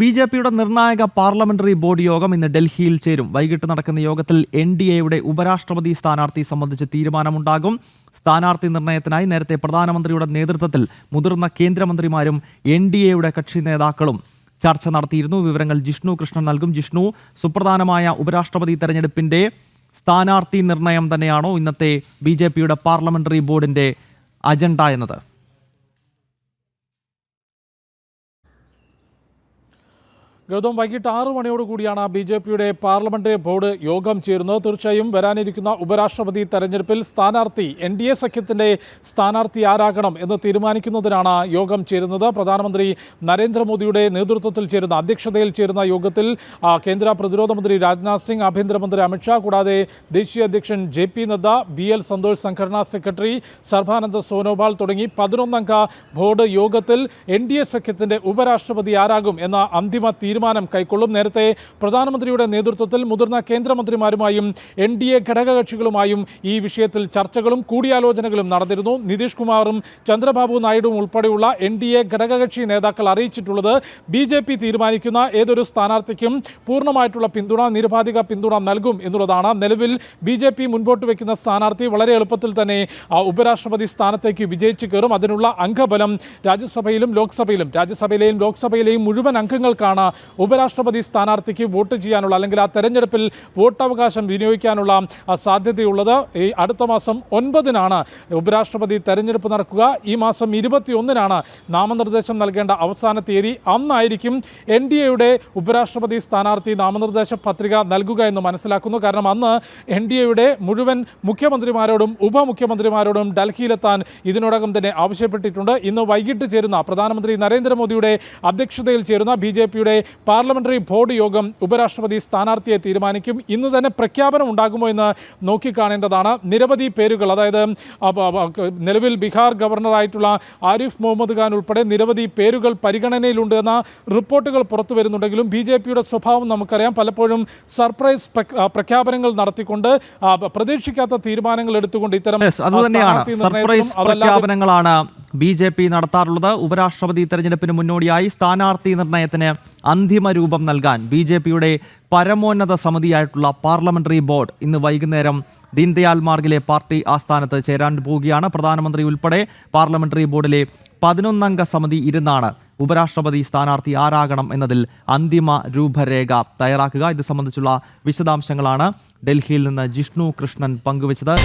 B J പിയുടെ നിർണായക parliamentary board യോഗം ഇന്ന് ഡൽഹിയിൽ ചേരും. വൈകിട്ട് നടക്കുന്ന യോഗത്തിൽ എൻ ഡി എയുടെ ഉപരാഷ്ട്രപതി സ്ഥാനാർത്ഥി സംബന്ധിച്ച് തീരുമാനമുണ്ടാകും. സ്ഥാനാർത്ഥി നിർണയത്തിനായി നേരത്തെ പ്രധാനമന്ത്രിയുടെ നേതൃത്വത്തിൽ മുതിർന്ന കേന്ദ്രമന്ത്രിമാരും എൻ ഡി എയുടെ കക്ഷി നേതാക്കളും ചർച്ച നടത്തിയിരുന്നു. വിവരങ്ങൾ ജിഷ്ണു കൃഷ്ണൻ നൽകും. ജിഷ്ണു സുപ്രധാനമായ ഉപരാഷ്ട്രപതി തെരഞ്ഞെടുപ്പിന്റെ സ്ഥാനാർത്ഥി നിർണയം തന്നെയാണോ ഇന്നത്തെ ബി പാർലമെന്ററി ബോർഡിന്റെ അജണ്ട എന്നത്? ഗൗതം വൈകിട്ട് ആറ് മണിയോട് കൂടിയാണ് ബി ജെ പിയുടെ പാർലമെന്ററി ബോർഡ് യോഗം ചേരുന്നത്. തീർച്ചയായും വരാനിരിക്കുന്ന ഉപരാഷ്ട്രപതി തെരഞ്ഞെടുപ്പിൽ സ്ഥാനാർത്ഥി എൻ ഡി എ സഖ്യത്തിന്റെ സ്ഥാനാർത്ഥി ആരാകണം എന്ന് തീരുമാനിക്കുന്നതിനാണ് യോഗം ചേരുന്നത്. പ്രധാനമന്ത്രി നരേന്ദ്രമോദിയുടെ നേതൃത്വത്തിൽ ചേരുന്ന അധ്യക്ഷതയിൽ ചേരുന്ന യോഗത്തിൽ കേന്ദ്ര പ്രതിരോധ മന്ത്രി രാജ്നാഥ് സിംഗ് ആഭ്യന്തരമന്ത്രി അമിത്ഷാ കൂടാതെ ദേശീയ അധ്യക്ഷൻ J P Nadda B L Santhosh സംഘടനാ സെക്രട്ടറി സർബാനന്ദ സോനോവാൾ തുടങ്ങി പതിനൊന്നംഗ ബോർഡ് യോഗത്തിൽ എൻ ഡി എ സഖ്യത്തിന്റെ ഉപരാഷ്ട്രപതി ആരാകും എന്ന അന്തിമ തീരുമാനം കൈക്കൊള്ളും. നേരത്തെ പ്രധാനമന്ത്രിയുടെ നേതൃത്വത്തിൽ മുതിർന്ന കേന്ദ്രമന്ത്രിമാരുമായും എൻ ഡി എ ഘടകകക്ഷികളുമായും ഈ വിഷയത്തിൽ ചർച്ചകളും കൂടിയാലോചനകളും നടന്നിരുന്നു. നിതീഷ് കുമാറും ചന്ദ്രബാബു നായിഡുവും ഉൾപ്പെടെയുള്ള എൻ ഡി എ ഘടകകക്ഷി നേതാക്കൾ അറിയിച്ചിട്ടുള്ളത് ബി ജെ പി തീരുമാനിക്കുന്ന ഏതൊരു സ്ഥാനാർത്ഥിക്കും പൂർണമായിട്ടുള്ള പിന്തുണ നിരുപാധിക പിന്തുണ നൽകും എന്നുള്ളതാണ് നിലവിൽ ബി ജെ പി മുൻപോട്ട് വയ്ക്കുന്ന സ്ഥാനാർത്ഥി വളരെ എളുപ്പത്തിൽ തന്നെ ഉപരാഷ്ട്രപതി സ്ഥാനത്തേക്ക് വിജയിച്ചു കയറും. അതിനുള്ള അംഗബലം രാജ്യസഭയിലും ലോക്സഭയിലും രാജ്യസഭയിലെയും ലോക്സഭയിലെയും മുഴുവൻ അംഗങ്ങൾക്കാണ് ഉപരാഷ്ട്രപതി സ്ഥാനാർത്ഥിക്ക് വോട്ട് ചെയ്യാനുള്ള അല്ലെങ്കിൽ ആ തെരഞ്ഞെടുപ്പിൽ വോട്ടവകാശം വിനിയോഗിക്കാനുള്ള സാധ്യതയുള്ളത് ഈ അടുത്ത മാസം ഒൻപതിനാണ് ഉപരാഷ്ട്രപതി തെരഞ്ഞെടുപ്പ് നടക്കുക. ഈ മാസം ഇരുപത്തിയൊന്നിനാണ് നാമനിർദ്ദേശം നൽകേണ്ട അവസാന തീയതി. അന്നായിരിക്കും എൻ ഡി എയുടെ ഉപരാഷ്ട്രപതി സ്ഥാനാർത്ഥി നാമനിർദ്ദേശ പത്രിക നൽകുക എന്ന് മനസ്സിലാക്കുന്നു. കാരണം അന്ന് എൻ ഡി എയുടെ മുഴുവൻ മുഖ്യമന്ത്രിമാരോടും ഉപമുഖ്യമന്ത്രിമാരോടും ഡൽഹിയിലെത്താൻ ഇതിനോടകം തന്നെ ആവശ്യപ്പെട്ടിട്ടുണ്ട്. ഇന്ന് വൈകിട്ട് ചേരുന്ന പ്രധാനമന്ത്രി നരേന്ദ്രമോദിയുടെ അധ്യക്ഷതയിൽ ചേരുന്ന ബി ജെ പിയുടെ പാർലമെന്ററി ബോർഡ് യോഗം ഉപരാഷ്ട്രപതി സ്ഥാനാർത്ഥിയെ തീരുമാനിക്കും. ഇന്ന് തന്നെ പ്രഖ്യാപനം ഉണ്ടാകുമോ എന്ന് നോക്കിക്കാണേണ്ടതാണ്. നിരവധി പേരുകൾ അതായത് നിലവിൽ ബീഹാർ ഗവർണറായിട്ടുള്ള ആരിഫ് മുഹമ്മദ് ഖാൻ ഉൾപ്പെടെ നിരവധി പേരുകൾ പരിഗണനയിലുണ്ട് എന്ന റിപ്പോർട്ടുകൾ പുറത്തു വരുന്നുണ്ടെങ്കിലും ബി ജെ പിയുടെ സ്വഭാവം നമുക്കറിയാം. പലപ്പോഴും സർപ്രൈസ് പ്രഖ്യാപനങ്ങൾ നടത്തിക്കൊണ്ട് പ്രതീക്ഷിക്കാത്ത തീരുമാനങ്ങൾ എടുത്തുകൊണ്ട് ഇത്തരം സർപ്രൈസ് പ്രഖ്യാപനങ്ങളാണ് ബി ജെ പി നടത്താറുള്ളത് ഉപരാഷ്ട്രപതി തെരഞ്ഞെടുപ്പിന് മുന്നോടിയായി സ്ഥാനാർത്ഥി നിർണയത്തിന് അന്തിമ രൂപം നൽകാൻ ബി ജെ പിയുടെ പരമോന്നത സമിതിയായിട്ടുള്ള പാർലമെന്ററി ബോർഡ് ഇന്ന് വൈകുന്നേരം ദീൻദയാൽ മാർഗിലെ പാർട്ടി ആസ്ഥാനത്ത് ചേരാൻ പോവുകയാണ്. പ്രധാനമന്ത്രി ഉൾപ്പെടെ പാർലമെന്ററി ബോർഡിലെ പതിനൊന്നംഗ സമിതി ഇരുന്നാണ് ഉപരാഷ്ട്രപതി സ്ഥാനാർത്ഥി ആരാകണം എന്നതിൽ അന്തിമ രൂപരേഖ തയ്യാറാക്കുക. ഇത് സംബന്ധിച്ചുള്ള വിശദാംശങ്ങളാണ് ഡൽഹിയിൽ നിന്ന് ജിഷ്ണു കൃഷ്ണൻ പങ്കുവച്ചത്.